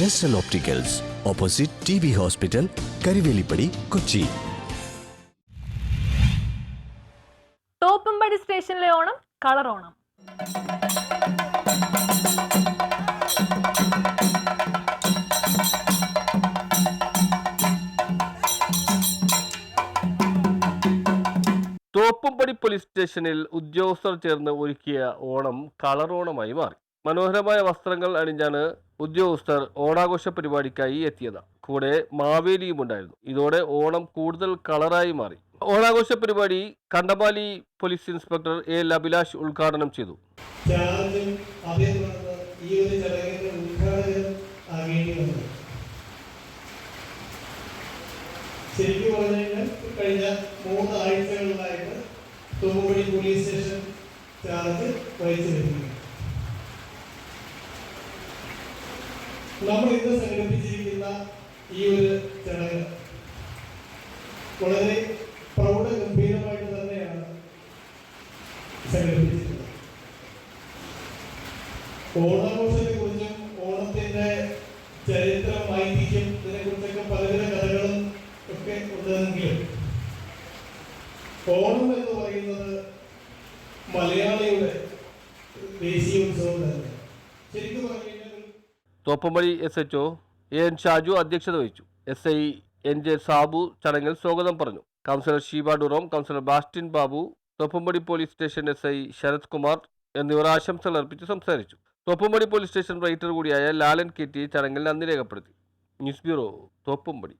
ജെസ്റ്റൽ opticals opposite T B hospital Karuvelippady Kochi Thoppumpady സ്റ്റേഷനിലെ Onam colour Onam. Thoppumpady police സ്റ്റേഷനിൽ ഉദ്യോഗസ്ഥർ ചേർന്ന് ഒരുക്കിയ ഓണം കളർ ഓണമായി മാറി. മനോഹരമായ വസ്ത്രങ്ങൾ അണിഞ്ഞാണ് ഉദ്യോഗസ്ഥർ ഓണാഘോഷ പരിപാടിക്കായി എത്തിയത്. കൂടെ മാവേലിയും ഉണ്ടായിരുന്നു. ഇതോടെ ഓണം കൂടുതൽ കളറായി മാറി. ഓണാഘോഷ പരിപാടി Kandamaly police inspector A L Abhilash ഉദ്ഘാടനം ചെയ്തു. ശരിക്കും പറഞ്ഞു കഴിഞ്ഞാൽ കഴിഞ്ഞ മൂന്ന് ആഴ്ചകളിലായിട്ട് തുമ്പുപടി പോലീസ് സ്റ്റേഷൻ ചാർജ് വഹിച്ചു വരുന്നത് നമ്മൾ ഇന്ന് സംഘടിപ്പിച്ചിരിക്കുന്ന ഈ ഒരു ചടങ്ങ് വളരെ പ്രൗഢഗംഭീരമായിട്ട് തന്നെയാണ് സംഘടിപ്പിച്ചിട്ടുള്ളത് ഓണാഘോഷത്തെ കുറിച്ചും ഓണത്തിന്റെ ചരിത്രം ഐതിഹ്യം ഇതിനെ കുറിച്ചൊക്കെ പലവിധ കഥകളും ഒക്കെ ഉണ്ടെങ്കിലും ഓണം എന്ന് പറയുന്നത് മലയാളിയുടെ ദേശീയ ഉത്സവം തന്നെ. ശരിക്കും പറഞ്ഞു Thoppumpady S H A N Shaju അധ്യക്ഷത വഹിച്ചു. S I N J Sabu ചടങ്ങിൽ സ്വാഗതം പറഞ്ഞു. Councillor Sheeba Durom councillor Bastin Babu Thoppumpady police station S I Sarath Kumar എന്നിവർ ആശംസകൾ അർപ്പിച്ച് സംസാരിച്ചു. തോപ്പമ്പടി പോലീസ് സ്റ്റേഷൻ റൈറ്റർ കൂടിയായ ലാലൻ കെ ടി ചടങ്ങിൽ നന്ദി രേഖപ്പെടുത്തി. News bureau Thoppumpady.